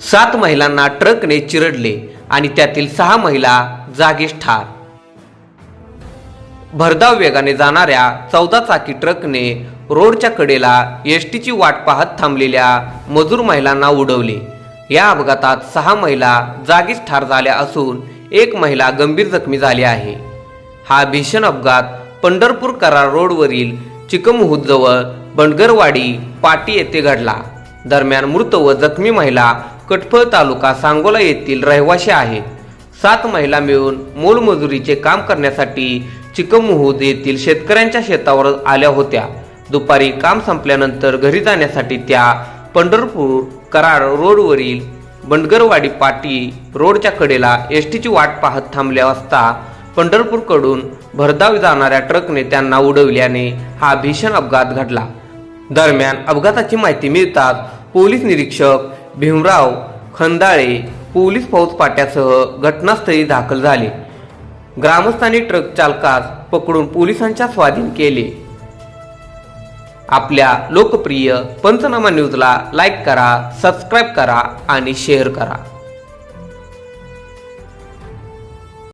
सात महिलांना ट्रकने चिरडले आणि त्यातील सहा महिला जागीच ठार. भरधाव वेगाने जाणाऱ्या चौदा चाकी ट्रकने रोडच्या कडेला एस टीची वाट पाहत थांबलेल्या मजूर महिलांना उडवले. या अपघातात सहा महिला जागीच ठार झाल्या असून एक महिला गंभीर जखमी झाली आहे. हा भीषण अपघात पंढरपूर करार रोडवरील चिकमहूदजवळ बंडगरवाडी पाटी येथे घडला. दरम्यान मृत व जखमी महिला कटफळ तालुका सांगोला येथील रहिवाशी आहेत सात महिला मिळून मोलमजुरीचे काम करण्यासाठी चिकमहूद येथील शेतकऱ्यांच्या शेतावर आल्या होत्या. दुपारी काम संपल्यानंतर घरी जाण्यासाठी त्या पंढरपूर कराड रोडवरील बंडगरवाडी पाटी रोडच्या कडेला एस टीची वाट पाहत थांबल्या असता पंढरपूरकडून भरधाव जाणाऱ्या ट्रकने त्यांना उडवल्याने हा भीषण अपघात घडला. दरम्यान अपघाताची माहिती मिळताच पोलीस निरीक्षक भीमराव खंदाळे पोलीस फौज पाट्यासह घटनास्थळी दाखल झाले. ग्रामस्थांनी ट्रक चालकास पकडून पोलिसांच्या स्वाधीन केले. आपल्या लोकप्रिय पंचनामा न्यूजला लाईक करा सबस्क्राईब करा आणि शेअर करा.